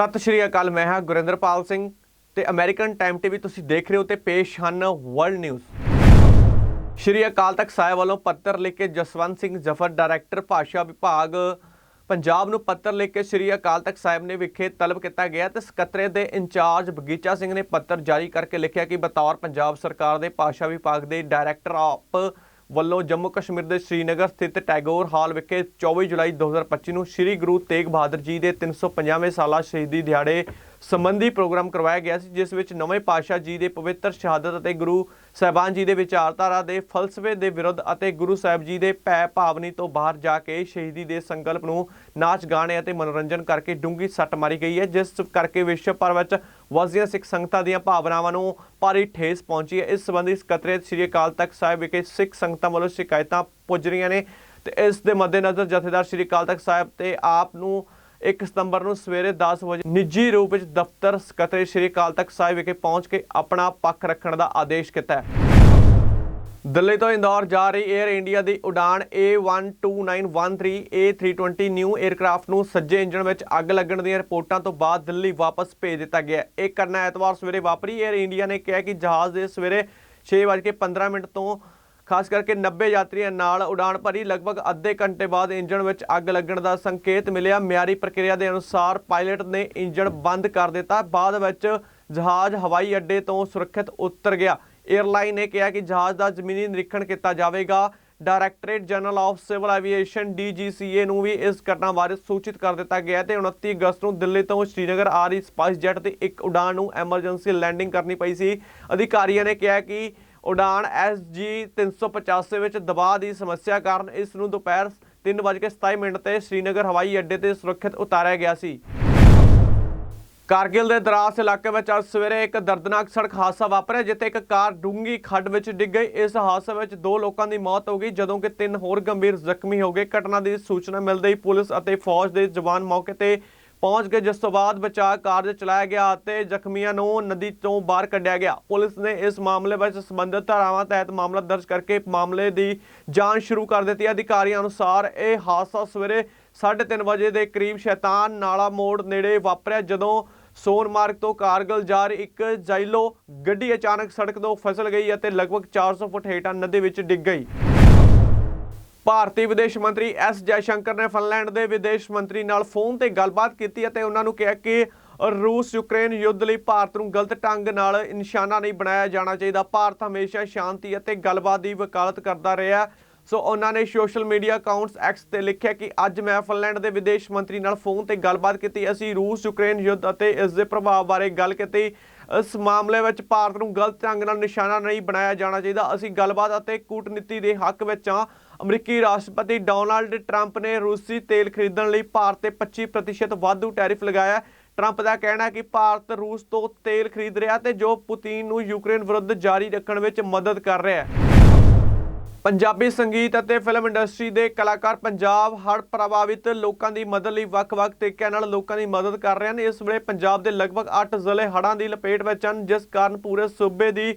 ਸਤਿ ਸ਼੍ਰੀ ਅਕਾਲ, ਮੈਂ ਹਾਂ ਗੁਰਿੰਦਰਪਾਲ ਸਿੰਘ ਤੇ ਅਮਰੀਕਨ ਟਾਈਮ ਟੀਵੀ ਤੁਸੀਂ ਦੇਖ ਰਹੇ ਹੋ ਤੇ ਪੇਸ਼ ਹਨ ਵਰਲਡ ਨਿਊਜ਼ ਸ਼੍ਰੀ ਅਕਾਲ ਤਖਤ ਸਾਹਿਬ ਵੱਲੋਂ ਪੱਤਰ ਲਿਖ ਕੇ ਜਸਵੰਤ ਸਿੰਘ ਜਫਰ ਡਾਇਰੈਕਟਰ ਭਾਸ਼ਾ ਵਿਭਾਗ ਪੰਜਾਬ ਨੂੰ ਪੱਤਰ ਲਿਖ ਕੇ ਸ਼੍ਰੀ ਅਕਾਲ ਤਖਤ ਸਾਹਿਬ ਨੇ ਵਿਖੇ ਤਲਬ ਕੀਤਾ ਗਿਆ ਤੇ ਸਕੱਤਰੇ ਦੇ ਇੰਚਾਰਜ ਬਗੀਚਾ ਸਿੰਘ ਨੇ ਪੱਤਰ ਜਾਰੀ ਕਰਕੇ ਲਿਖਿਆ ਕਿ ਬਤੌਰ ਪੰਜਾਬ ਸਰਕਾਰ ਦੇ ਭਾਸ਼ਾ ਵਿਭਾਗ ਦੇ ਡਾਇਰੈਕਟਰ ਆਫ ਵੱਲੋਂ ਜੰਮੂ ਕਸ਼ਮੀਰ ਦੇ ਸ਼੍ਰੀਨਗਰ ਸਥਿਤ ਟੈਗੋਰ ਹਾਲ ਵਿਖੇ 24 ਜੁਲਾਈ 2025 ਨੂੰ ਸ੍ਰੀ ਗੁਰੂ ਤੇਗ ਬਹਾਦਰ ਜੀ ਦੇ 350ਵੇਂ ਸਾਲਾ ਸ਼ਹੀਦੀ ਦਿਹਾੜੇ ਸੰਬੰਧੀ ਪ੍ਰੋਗਰਾਮ ਕਰਵਾਇਆ ਗਿਆ ਸੀ, ਜਿਸ ਵਿੱਚ ਨਵੇਂ ਪਾਤਸ਼ਾਹ ਜੀ ਦੇ ਪਵਿੱਤਰ ਸ਼ਹਾਦਤ ਅਤੇ ਗੁਰੂ ਸਾਹਿਬਾਨ ਜੀ ਦੇ ਵਿਚਾਰਧਾਰਾ ਦੇ ਫਲਸਫੇ ਦੇ ਵਿਰੁੱਧ ਅਤੇ ਗੁਰੂ ਸਾਹਿਬ ਜੀ ਦੇ ਭੈ ਭਾਵਨੀ ਤੋਂ ਬਾਹਰ ਜਾ ਕੇ ਸ਼ਹੀਦੀ ਦੇ ਸੰਕਲਪ ਨੂੰ ਨਾਚ, ਗਾਣੇ ਅਤੇ ਮਨੋਰੰਜਨ ਕਰਕੇ ਡੂੰਗੀ ਸੱਟ ਮਾਰੀ ਗਈ ਹੈ, ਜਿਸ ਕਰਕੇ ਵਿਸ਼ਵ ਭਰ ਵਿੱਚ ਵਸਦੀਆਂ ਸਿੱਖ ਸੰਗਤਾਂ ਦੀਆਂ ਭਾਵਨਾਵਾਂ ਨੂੰ ਭਾਰੀ ਠੇਸ ਪਹੁੰਚੀ ਹੈ। ਇਸ ਸੰਬੰਧੀ ਸਕੱਤਰੇਤ ਸ੍ਰੀ ਅਕਾਲ ਤਖਤ ਸਾਹਿਬ ਵਿਖੇ ਸਿੱਖ ਸੰਗਤਾਂ ਵੱਲੋਂ ਸ਼ਿਕਾਇਤਾਂ ਪੁੱਜ ਰਹੀਆਂ ਨੇ ਤੇ ਇਸ ਦੇ ਮੱਦੇਨਜ਼ਰ ਜਥੇਦਾਰ ਸ੍ਰੀ ਅਕਾਲ ਤਖਤ ਸਾਹਿਬ ਤੇ ਆਪ ਨੂੰ 1 ਸਤੰਬਰ ਨੂੰ ਸਵੇਰੇ 10 ਵਜੇ ਨਿੱਜੀ ਰੂਪ ਵਿੱਚ ਦਫ਼ਤਰ ਸਕੱਤਰ ਸ਼੍ਰੀ ਅਕਾਲ ਤਖਤ ਸਾਹਿਬ ਵਿਖੇ ਪਹੁੰਚ ਕੇ ਆਪਣਾ ਪੱਖ ਰੱਖਣ ਦਾ ਆਦੇਸ਼ ਕੀਤਾ ਹੈ। ਦਿੱਲੀ ਤੋਂ ਇੰਦੌਰ ਜਾ ਰਹੀ 에ਅਰ ਇੰਡੀਆ ਦੀ ਉਡਾਨ A12913 A320 ਨਿਊ 에ਅਰਕ੍ਰਾਫਟ ਨੂੰ ਸੱਜੇ ਇੰਜਣ ਵਿੱਚ ਅੱਗ ਲੱਗਣ ਦੀਆਂ ਰਿਪੋਰਟਾਂ ਤੋਂ ਬਾਅਦ ਦਿੱਲੀ ਵਾਪਸ ਭੇਜ ਦਿੱਤਾ ਗਿਆ ਇਹ ਕਰਨਾ ਐਤਵਾਰ ਸਵੇਰੇ ਵਾਪਰੀ। 에ਅਰ ਇੰਡੀਆ ਨੇ ਕਿਹਾ ਕਿ ਜਹਾਜ਼ ਦੇ ਸਵੇਰੇ 6:15 ਮਿੰਟ ਤੋਂ ਖਾਸ ਕਰਕੇ 90 ਯਾਤਰੀਆਂ ਨਾਲ ਉਡਾਨ ਭਰੀ ਲਗਭਗ ਅੱਧੇ ਘੰਟੇ ਬਾਅਦ ਇੰਜਣ ਵਿੱਚ ਅੱਗ ਲੱਗਣ ਦਾ ਸੰਕੇਤ ਮਿਲਿਆ। ਮਿਆਰੀ ਪ੍ਰਕਿਰਿਆ ਦੇ ਅਨੁਸਾਰ ਪਾਇਲਟ ਨੇ ਇੰਜਣ ਬੰਦ ਕਰ ਦਿੱਤਾ। ਬਾਅਦ ਵਿੱਚ ਜਹਾਜ਼ ਹਵਾਈ ਅੱਡੇ ਤੋਂ ਸੁਰੱਖਿਅਤ ਉਤਰ ਗਿਆ। 에ਅਰਲਾਈਨ ਨੇ ਕਿਹਾ ਕਿ ਜਹਾਜ਼ ਦਾ ਜ਼ਮੀਨੀ ਨਿਰੀਖਣ ਕੀਤਾ ਜਾਵੇਗਾ। Directorate general of civil aviation DGCA ਨੂੰ ਵੀ ਇਸ ਘਟਨਾ ਬਾਰੇ ਸੂਚਿਤ ਕਰ ਦਿੱਤਾ ਗਿਆ ਹੈ ਤੇ 29 ਅਗਸਤ ਨੂੰ ਦਿੱਲੀ ਤੋਂ ਸ਼੍ਰੀਨਗਰ ਆ ਰਹੀ ਸਪਾਈਸ ਜੈਟ ਦੀ ਇੱਕ ਉਡਾਨ ਨੂੰ ਐਮਰਜੈਂਸੀ ਲੈਂਡਿੰਗ ਕਰਨੀ ਪਈ ਸੀ। ਅਧਿਕਾਰੀਆਂ ਨੇ ਕਿਹਾ ਕਿ ਉਡਾਨ SG 385 ਵਿੱਚ ਦਬਾਅ ਦੀ ਸਮੱਸਿਆ ਕਾਰਨ ਇਸ ਨੂੰ ਦੁਪਹਿਰ 3:27 ਮਿੰਟ ਤੇ ਸ਼੍ਰੀਨਗਰ ਹਵਾਈ ਅੱਡੇ ਤੇ ਸੁਰੱਖਿਅਤ ਉਤਾਰਿਆ ਗਿਆ ਸੀ। ਕਾਰਗਿਲ ਦੇ ਦਰਾਸ ਇਲਾਕੇ ਵਿੱਚ ਅੱਜ ਸਵੇਰੇ ਇੱਕ ਦਰਦਨਾਕ ਸੜਕ ਹਾਦਸਾ ਵਾਪਰਿਆ, ਜਿੱਥੇ ਇੱਕ ਕਾਰ ਡੂੰਗੀ ਖੱਡ ਵਿੱਚ ਡਿੱਗ ਗਈ। ਇਸ ਹਾਦਸੇ ਵਿੱਚ ਦੋ ਲੋਕਾਂ ਦੀ ਮੌਤ ਹੋ ਗਈ, ਜਦੋਂ ਕਿ ਤਿੰਨ ਹੋਰ ਗੰਭੀਰ ਜ਼ਖਮੀ ਹੋ ਗਏ। ਘਟਨਾ ਦੀ ਸੂਚਨਾ ਮਿਲਦੇ ਹੀ ਪੁਲਿਸ ਅਤੇ ਫੌਜ ਦੇ ਜਵਾਨ ਮੌਕੇ ਤੇ ਪਹੁੰਚ ਗਏ, ਜਿਸ ਤੋਂ ਬਾਅਦ ਬਚਾਅ ਕਾਰਜ ਚਲਾਇਆ ਗਿਆ ਅਤੇ ਜ਼ਖਮੀਆਂ ਨੂੰ ਨਦੀ ਤੋਂ ਬਾਹਰ ਕੱਢਿਆ ਗਿਆ। ਪੁਲਿਸ ਨੇ ਇਸ ਮਾਮਲੇ ਵਿੱਚ ਸੰਬੰਧਿਤ ਧਾਰਾਵਾਂ ਤਹਿਤ ਮਾਮਲਾ ਦਰਜ ਕਰਕੇ ਮਾਮਲੇ ਦੀ ਜਾਂਚ ਸ਼ੁਰੂ ਕਰ ਦਿੱਤੀ। ਅਧਿਕਾਰੀਆਂ ਅਨੁਸਾਰ ਇਹ ਹਾਦਸਾ ਸਵੇਰੇ 3:30 ਵਜੇ ਦੇ ਕਰੀਬ ਸ਼ੈਤਾਨ ਨਾਲਾ ਮੋੜ ਨੇੜੇ ਵਾਪਰਿਆ, ਜਦੋਂ ਸੋਨਮਾਰਗ ਤੋਂ ਕਾਰਗਲ ਜਾ ਰਹੀ ਇੱਕ ਜਾਇਲੋ ਗੱਡੀ ਅਚਾਨਕ ਸੜਕ ਤੋਂ ਫਸਲ ਗਈ ਅਤੇ ਲਗਭਗ 400 ਫੁੱਟ ਹੇਠਾਂ ਨਦੀ ਵਿੱਚ ਡਿੱਗ ਗਈ। ਭਾਰਤੀ ਵਿਦੇਸ਼ ਮੰਤਰੀ ਐਸ ਜੈਸ਼ੰਕਰ ਨੇ ਫਿਨਲੈਂਡ ਦੇ ਵਿਦੇਸ਼ ਮੰਤਰੀ ਨਾਲ ਫੋਨ ਤੇ ਗੱਲਬਾਤ ਕੀਤੀ ਅਤੇ ਉਹਨਾਂ ਨੂੰ ਕਿਹਾ ਕਿ ਰੂਸ ਯੂਕਰੇਨ ਯੁੱਧ ਲਈ ਭਾਰਤ ਨੂੰ ਗਲਤ ਢੰਗ ਨਾਲ ਨਿਸ਼ਾਨਾ ਨਹੀਂ ਬਣਾਇਆ ਜਾਣਾ ਚਾਹੀਦਾ। ਭਾਰਤ ਹਮੇਸ਼ਾ ਸ਼ਾਂਤੀ ਅਤੇ ਗੱਲਬਾਤ ਦੀ ਵਕਾਲਤ ਕਰਦਾ ਰਿਹਾ ਸੋ ਉਹਨਾਂ ਨੇ ਸੋਸ਼ਲ ਮੀਡੀਆ ਅਕਾਊਂਟਸ ਐਕਸ ਤੇ ਲਿਖਿਆ ਕਿ ਅੱਜ ਮੈਂ ਫਿਨਲੈਂਡ ਦੇ ਵਿਦੇਸ਼ ਮੰਤਰੀ ਨਾਲ ਫੋਨ ਤੇ ਗੱਲਬਾਤ ਕੀਤੀ। ਅਸੀਂ ਰੂਸ ਯੂਕਰੇਨ ਯੁੱਧ ਅਤੇ ਇਸ ਦੇ ਪ੍ਰਭਾਵ ਬਾਰੇ ਗੱਲ ਕੀਤੀ। ਇਸ ਮਾਮਲੇ ਵਿੱਚ ਭਾਰਤ ਨੂੰ ਗਲਤ ਢੰਗ ਨਾਲ ਨਿਸ਼ਾਨਾ ਨਹੀਂ ਬਣਾਇਆ ਜਾਣਾ ਚਾਹੀਦਾ। ਅਸੀਂ ਗੱਲਬਾਤ ਅਤੇ ਕੂਟਨੀਤੀ ਦੇ ਹੱਕ ਵਿੱਚ ਹਾਂ। ਅਮਰੀਕੀ ਰਾਸ਼ਟਰਪਤੀ ਡੋਨਾਲਡ ਟਰੰਪ ਨੇ ਰੂਸੀ ਤੇਲ ਖਰੀਦਣ ਲਈ ਭਾਰਤ ਤੇ 25% ਵਾਧੂ ਟੈਰਿਫ ਲਗਾਇਆ ਹੈ। ਟਰੰਪ ਦਾ ਕਹਿਣਾ ਹੈ ਕਿ ਭਾਰਤ ਰੂਸ ਤੋਂ ਤੇਲ ਖਰੀਦ ਰਿਹਾ ਤੇ ਜੋ ਪੁਤਿਨ ਨੂੰ ਯੂਕਰੇਨ ਵਿਰੁੱਧ ਜਾਰੀ ਰੱਖਣ ਵਿੱਚ ਮਦਦ ਕਰ ਰਿਹਾ ਹੈ ਪੰਜਾਬੀ ਸੰਗੀਤ ਅਤੇ ਫਿਲਮ ਇੰਡਸਟਰੀ ਦੇ ਕਲਾਕਾਰ ਪੰਜਾਬ ਹੜ੍ਹ ਪ੍ਰਭਾਵਿਤ ਲੋਕਾਂ ਦੀ ਮਦਦ ਲਈ ਵੱਖ-ਵੱਖ ਤਰੀਕਿਆਂ ਨਾਲ ਲੋਕਾਂ ਦੀ ਮਦਦ ਕਰ ਰਹੇ ਹਨ ਇਸ ਵੇਲੇ ਪੰਜਾਬ ਦੇ ਲਗਭਗ 8 ਜ਼ਿਲ੍ਹੇ ਹੜ੍ਹਾਂ ਦੀ ਲਪੇਟ ਵਿੱਚ ਹਨ, ਜਿਸ ਕਾਰਨ ਪੂਰੇ ਸੂਬੇ ਦੀ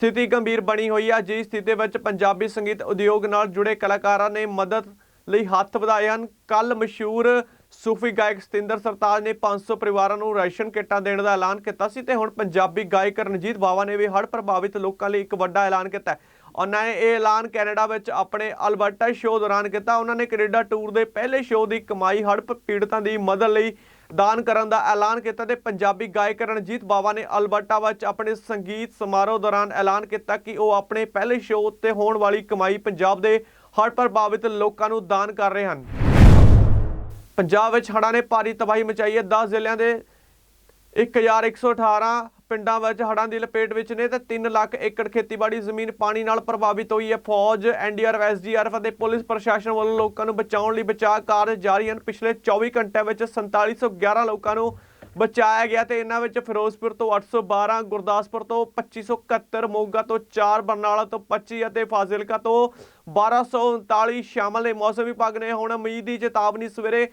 ਸਥਿਤੀ ਗੰਭੀਰ ਬਣੀ ਹੋਈ ਹੈ। ਜਿਸ ਸਥਿਤੀ ਵਿੱਚ ਪੰਜਾਬੀ ਸੰਗੀਤ ਉਦਯੋਗ ਨਾਲ ਜੁੜੇ ਕਲਾਕਾਰਾਂ ਨੇ ਮਦਦ ਲਈ ਹੱਥ ਵਧਾਏ ਹਨ। ਕੱਲ ਮਸ਼ਹੂਰ ਸੂਫੀ ਗਾਇਕ ਸਤਿੰਦਰ ਸਰਤਾਜ ਨੇ 500 ਪਰਿਵਾਰਾਂ ਨੂੰ ਰਾਸ਼ਨ ਕਿੱਟਾਂ ਦੇਣ ਦਾ ਐਲਾਨ ਕੀਤਾ ਸੀ ਤੇ ਹੁਣ ਪੰਜਾਬੀ ਗਾਇਕ ਰਣਜੀਤ ਬਾਵਾ ਨੇ ਵੀ ਹੜ੍ਹ ਪ੍ਰਭਾਵਿਤ ਲੋਕਾਂ ਲਈ ਇੱਕ ਵੱਡਾ ਐਲਾਨ ਕੀਤਾ ਉਹਨਾਂ ਨੇ ਇਹ ਐਲਾਨ ਕੈਨੇਡਾ ਵਿੱਚ ਆਪਣੇ ਅਲਬਰਟਾ ਸ਼ੋਅ ਦੌਰਾਨ ਕੀਤਾ। ਉਹਨਾਂ ਨੇ ਕੈਨੇਡਾ ਟੂਰ ਦੇ ਪਹਿਲੇ ਸ਼ੋਅ ਦੀ ਕਮਾਈ, ਹੜ੍ਹ ਪੀੜਤਾਂ ਦੀ ਮਦਦ ਲਈ ਦਾਨ ਕਰਨ ਦਾ ਐਲਾਨ ਕੀਤਾ ਤੇ ਪੰਜਾਬੀ ਗਾਇਕ ਰਣਜੀਤ ਬਾਵਾ ਨੇ ਅਲਬਰਟਾ ਵਿੱਚ ਆਪਣੇ ਸੰਗੀਤ ਸਮਾਰੋਹ ਦੌਰਾਨ ਐਲਾਨ ਕੀਤਾ ਕਿ ਉਹ ਆਪਣੇ ਪਹਿਲੇ ਸ਼ੋਅ ਉੱਤੇ ਹੋਣ ਵਾਲੀ ਕਮਾਈ ਪੰਜਾਬ ਦੇ ਹੜ੍ਹ ਪ੍ਰਭਾਵਿਤ ਲੋਕਾਂ ਨੂੰ ਦਾਨ ਕਰ ਰਹੇ ਹਨ। ਪੰਜਾਬ ਵਿੱਚ ਹੜ੍ਹਾਂ ਨੇ ਭਾਰੀ ਤਬਾਹੀ ਮਚਾਈ ਹੈ। 10 ਜ਼ਿਲ੍ਹਿਆਂ ਦੇ 1118 ਪਿੰਡਾਂ ਵਿੱਚ ਹੜ੍ਹਾਂ ਦੀ ਲਪੇਟ ਵਿੱਚ ਨੇ ਤੇ 3 ਲੱਖ ਏਕੜ ਖੇਤੀਬਾੜੀ ਜ਼ਮੀਨ ਪਾਣੀ ਨਾਲ ਪ੍ਰਭਾਵਿਤ ਹੋਈ ਹੈ। ਫੌਜ ਐਨਡੀਆਰਐਫ ਐਸਡੀਆਰਐਫ ਅਤੇ ਪੁਲਿਸ ਪ੍ਰਸ਼ਾਸਨ ਵੱਲੋਂ ਲੋਕਾਂ ਨੂੰ ਬਚਾਉਣ ਲਈ ਬਚਾਅ ਕਾਰਜ ਜਾਰੀ ਹਨ। ਪਿਛਲੇ 24 ਘੰਟਿਆਂ ਵਿੱਚ 4711 ਲੋਕਾਂ ਨੂੰ ਬਚਾਇਆ ਗਿਆ ਤੇ ਇਹਨਾਂ ਵਿੱਚ ਫਿਰੋਜ਼ਪੁਰ ਤੋਂ 812 ਗੁਰਦਾਸਪੁਰ ਤੋਂ 2571 ਮੋਗਾ ਤੋਂ 4 ਬਰਨਾਲਾ ਤੋਂ 25 ਅਤੇ ਫਾਜ਼ਿਲਕਾ ਤੋਂ 1239 ਸ਼ਾਮਲ ਨੇ। ਮੌਸਮ ਵਿਭਾਗ ਨੇ ਹੁਣ ਉਮੀਦ ਦੀ ਚੇਤਾਵਨੀ ਸਵੇਰੇ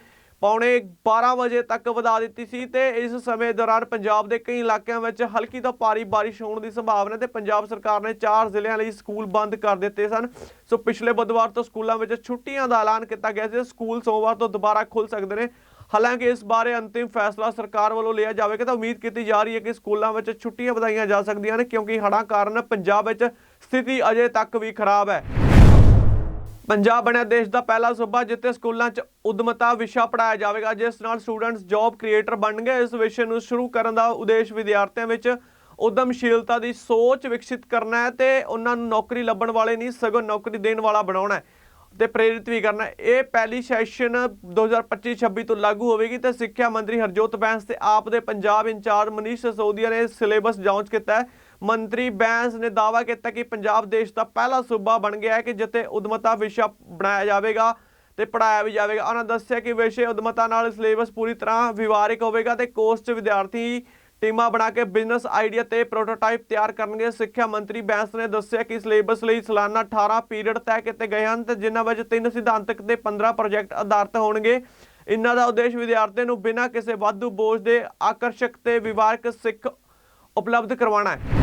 ਪੌਣੇ 12 ਵਜੇ ਤੱਕ ਵਧਾ ਦਿੱਤੀ ਸੀ ਤੇ ਇਸ ਸਮੇਂ ਦੌਰਾਨ ਪੰਜਾਬ ਦੇ ਕਈ ਇਲਾਕਿਆਂ ਵਿੱਚ ਹਲਕੀ ਤੋਂ ਭਾਰੀ ਬਾਰਿਸ਼ ਹੋਣ ਦੀ ਸੰਭਾਵਨਾ ਤੇ ਪੰਜਾਬ ਸਰਕਾਰ ਨੇ ਚਾਰ ਜ਼ਿਲ੍ਹਿਆਂ ਲਈ ਸਕੂਲ ਬੰਦ ਕਰ ਦਿੱਤੇ ਸਨ। ਸੋ ਪਿਛਲੇ ਬੁੱਧਵਾਰ ਤੋਂ ਸਕੂਲਾਂ ਵਿੱਚ ਛੁੱਟੀਆਂ ਦਾ ਐਲਾਨ ਕੀਤਾ ਗਿਆ ਸੀ ਸਕੂਲ ਸੋਮਵਾਰ ਤੋਂ ਦੁਬਾਰਾ ਖੁੱਲ ਸਕਦੇ ਨੇ। ਹਾਲਾਂਕਿ ਇਸ ਬਾਰੇ ਅੰਤਿਮ ਫੈਸਲਾ ਸਰਕਾਰ ਵੱਲੋਂ ਲਿਆ ਜਾਵੇਗਾ ਤਾਂ ਉਮੀਦ ਕੀਤੀ ਜਾ ਰਹੀ ਹੈ ਕਿ ਸਕੂਲਾਂ ਵਿੱਚ ਛੁੱਟੀਆਂ ਵਧਾਈਆਂ ਜਾ ਸਕਦੀਆਂ ਨੇ ਕਿਉਂਕਿ ਹੜ੍ਹਾਂ ਕਾਰਨ ਪੰਜਾਬ ਵਿੱਚ ਸਥਿਤੀ ਅਜੇ ਤੱਕ ਵੀ ਖਰਾਬ ਹੈ। ਪੰਜਾਬ ਬਣਿਆ ਦੇਸ਼ ਦਾ ਪਹਿਲਾ ਸੂਬਾ ਜਿੱਥੇ ਸਕੂਲਾਂ 'ਚ ਉਦਮਤਾ ਵਿਸ਼ਾ ਪੜਾਇਆ ਜਾਵੇਗਾ। ਜਿਸ ਨਾਲ ਸਟੂਡੈਂਟਸ ਜੌਬ ਕ੍ਰੀਏਟਰ ਬਣਨਗੇ ਇਸ ਵਿਸ਼ੇ ਨੂੰ ਸ਼ੁਰੂ ਕਰਨ ਦਾ ਉਦੇਸ਼ ਵਿਦਿਆਰਥੀਆਂ ਵਿੱਚ ਉਦਮਸ਼ੀਲਤਾ ਦੀ ਸੋਚ ਵਿਕਸਿਤ ਕਰਨਾ ਹੈ ਤੇ ਉਹਨਾਂ ਨੂੰ ਨੌਕਰੀ ਲੱਭਣ ਵਾਲੇ ਨਹੀਂ, ਸਗੋਂ ਨੌਕਰੀ ਦੇਣ ਵਾਲਾ ਬਣਾਉਣਾ ਹੈ ਤੇ ਪ੍ਰੇਰਿਤ ਵੀ ਕਰਨਾ ਇਹ ਪਹਿਲੀ ਸੈਸ਼ਨ 2025-26 ਤੋਂ ਲਾਗੂ ਹੋਵੇਗੀ ਤੇ ਸਿੱਖਿਆ ਮੰਤਰੀ ਹਰਜੋਤ ਬੈਂਸ ਤੇ ਆਪ ਦੇ ਪੰਜਾਬ ਇੰਚਾਰਜ ਮਨੀਸ਼ ਸਸੋਦੀਆ ਨੇ ਸਿਲੇਬਸ ਜਾਂਚ ਕੀਤਾ ਹੈ। ਮੰਤਰੀ ਬੈਂਸ ਨੇ ਦਾਅਵਾ ਕੀਤਾ ਕਿ ਪੰਜਾਬ ਦੇਸ਼ ਦਾ ਪਹਿਲਾ ਸੂਬਾ ਬਣ ਗਿਆ ਹੈ ਕਿ ਜਿੱਥੇ ਉਦਮਤਾ ਵਿਸ਼ਾ ਬਣਾਇਆ ਜਾਵੇਗਾ ਤੇ ਪੜਾਇਆ ਵੀ ਜਾਵੇਗਾ। ਉਹਨਾਂ ਦੱਸਿਆ ਕਿ ਵਿਸ਼ੇ ਉਦਮਤਾ ਨਾਲ ਸਿਲੇਬਸ ਪੂਰੀ ਤਰ੍ਹਾਂ ਵਿਵਹਾਰਿਕ ਹੋਵੇਗਾ ਤੇ ਕੋਰਸ 'ਚ ਵਿਦਿਆਰਥੀ ਟੀਮਾਂ ਬਣਾ ਕੇ ਬਿਜ਼ਨਸ ਆਈਡੀਆ ਤੇ ਪ੍ਰੋਟੋਟਾਈਪ ਤਿਆਰ ਕਰਨਗੇ। ਸਿੱਖਿਆ ਮੰਤਰੀ ਬੈਂਸ ਨੇ ਦੱਸਿਆ ਕਿ ਸਿਲੇਬਸ ਲਈ ਸਾਲਾਨਾ 18 ਪੀਰੀਅਡ ਤੈਅ ਕੀਤੇ ਗਏ ਹਨ ਤੇ ਜਿਨ੍ਹਾਂ ਵਿੱਚ ਤਿੰਨ ਸਿਧਾਂਤਕ ਤੇ 15 ਪ੍ਰੋਜੈਕਟ ਆਧਾਰਿਤ ਹੋਣਗੇ। ਇਹਨਾਂ ਦਾ ਉਦੇਸ਼ ਵਿਦਿਆਰਥੀਆਂ ਨੂੰ ਬਿਨਾਂ ਕਿਸੇ ਵਾਧੂ ਬੋਝ ਦੇ ਆਕਰਸ਼ਕ ਤੇ ਵਿਵਹਾਰਕ ਸਿੱਖ ਉਪਲਬਧ ਕਰਵਾਉਣਾ ਹੈ।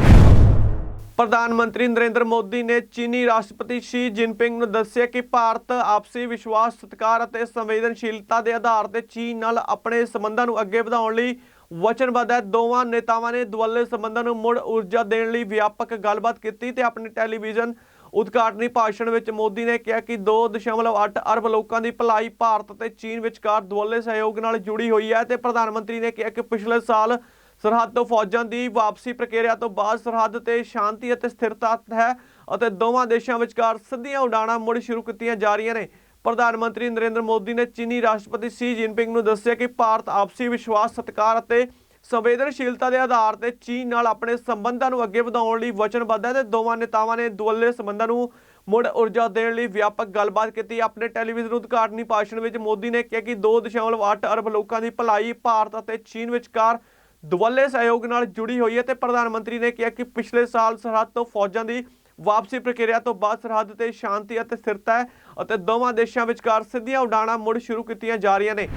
ਪ੍ਰਧਾਨ ਮੰਤਰੀ ਨਰਿੰਦਰ ਮੋਦੀ ਨੇ ਚੀਨੀ ਰਾਸ਼ਟਰਪਤੀ ਸ਼ੀ ਜਿਨਪਿੰਗ ਨੂੰ ਦੱਸਿਆ ਕਿ ਭਾਰਤ ਆਪਸੀ ਵਿਸ਼ਵਾਸ, ਸਤਿਕਾਰ ਅਤੇ ਸੰਵੇਦਨਸ਼ੀਲਤਾ ਦੇ ਆਧਾਰ ਤੇ ਚੀਨ ਨਾਲ ਆਪਣੇ ਸੰਬੰਧਾਂ ਨੂੰ ਅੱਗੇ ਵਧਾਉਣ ਲਈ ਵਚਨਬੱਧ ਹੈ। ਦੋਵਾਂ ਨੇਤਾਵਾਂ ਨੇ ਦੁਵੱਲੇ ਸੰਬੰਧਾਂ ਨੂੰ ਮੁੜ ਊਰਜਾ ਦੇਣ ਲਈ ਵਿਆਪਕ ਗੱਲਬਾਤ ਕੀਤੀ ਤੇ ਆਪਣੇ ਟੈਲੀਵਿਜ਼ਨ ਉਦਘਾਟਨੀ ਭਾਸ਼ਣ ਵਿੱਚ ਮੋਦੀ ਨੇ ਕਿਹਾ ਕਿ 2.8 ਅਰਬ ਲੋਕਾਂ ਦੀ ਭਲਾਈ ਭਾਰਤ ਅਤੇ ਚੀਨ ਵਿਚਕਾਰ ਦੁਵੱਲੇ ਸਹਿਯੋਗ ਨਾਲ ਜੁੜੀ ਹੋਈ ਹੈ ਤੇ ਪ੍ਰਧਾਨ ਮੰਤਰੀ ਨੇ ਕਿਹਾ ਕਿ ਪਿਛਲੇ ਸਾਲ ਸਰਹੱਦ ਤੋਂ ਫੌਜਾਂ ਦੀ ਵਾਪਸੀ ਪ੍ਰਕਿਰਿਆ ਤੋਂ ਬਾਅਦ ਸਰਹੱਦ ਤੇ ਸ਼ਾਂਤੀ ਅਤੇ ਸਥਿਰਤਾ ਹੈ ਅਤੇ ਦੋਵਾਂ ਦੇਸ਼ਾਂ ਵਿਚਕਾਰ ਸਿੱਧੀਆਂ ਉਡਾਣਾਂ ਮੁੜ ਸ਼ੁਰੂ ਕੀਤੀਆਂ ਜਾ ਰਹੀਆਂ ਨੇ। ਪ੍ਰਧਾਨ ਮੰਤਰੀ ਨਰਿੰਦਰ ਮੋਦੀ ਨੇ ਚੀਨੀ ਰਾਸ਼ਟਰਪਤੀ ਸ਼ੀ ਜਿਨਪਿੰਗ ਨੂੰ ਦੱਸਿਆ ਕਿ ਭਾਰਤ ਆਪਸੀ ਵਿਸ਼ਵਾਸ, ਸਤਿਕਾਰ ਅਤੇ ਸੰਵੇਦਨਸ਼ੀਲਤਾ ਦੇ ਆਧਾਰ ਤੇ ਚੀਨ ਨਾਲ ਆਪਣੇ ਸੰਬੰਧਾਂ ਨੂੰ ਅੱਗੇ ਵਧਾਉਣ ਲਈ ਵਚਨਬੱਧ ਹੈ ਤੇ ਦੋਵਾਂ ਨੇਤਾਵਾਂ ਨੇ ਦੁਵੱਲੇ ਸੰਬੰਧਾਂ ਨੂੰ ਮੁੜ ਊਰਜਾ ਦੇਣ ਲਈ ਵਿਆਪਕ ਗੱਲਬਾਤ ਕੀਤੀ। ਆਪਣੇ ਟੈਲੀਵਿਜ਼ਨ ਉਦਘਾਟਨੀ ਭਾਸ਼ਣ ਵਿੱਚ ਮੋਦੀ ਨੇ ਕਿਹਾ ਕਿ 2.8 ਅਰਬ ਲੋਕਾਂ ਦੀ ਭਲਾਈ ਭਾਰਤ ਅਤੇ ਚੀਨ ਵਿਚਕਾਰ ਦੁਵੱਲੇ ਸਹਿਯੋਗ ਨਾਲ ਜੁੜੀ ਹੋਈ ਹੈ ਤੇ ਪ੍ਰਧਾਨ ਮੰਤਰੀ ਨੇ ਕਿਹਾ ਕਿ ਪਿਛਲੇ ਸਾਲ ਸਰਹੱਦ ਤੋਂ ਫੌਜਾਂ ਦੀ ਵਾਪਸੀ ਪ੍ਰਕਿਰਿਆ ਤੋਂ ਬਾਅਦ ਸਰਹੱਦ ਤੇ ਸ਼ਾਂਤੀ ਅਤੇ ਸਥਿਰਤਾ ਹੈ ਅਤੇ ਦੋਵਾਂ ਦੇਸ਼ਾਂ ਵਿਚਕਾਰ ਸਿੱਧੀਆਂ ਉਡਾਣਾਂ ਮੁੜ ਸ਼ੁਰੂ ਕੀਤੀਆਂ ਜਾ ਰਹੀਆਂ ਨੇ।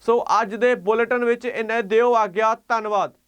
ਸੋ ਅੱਜ ਦੇ ਬੁਲੇਟਿਨ ਵਿੱਚ ਇਹਨੇ ਦਿਓ ਆ ਗਿਆ, ਧੰਨਵਾਦ।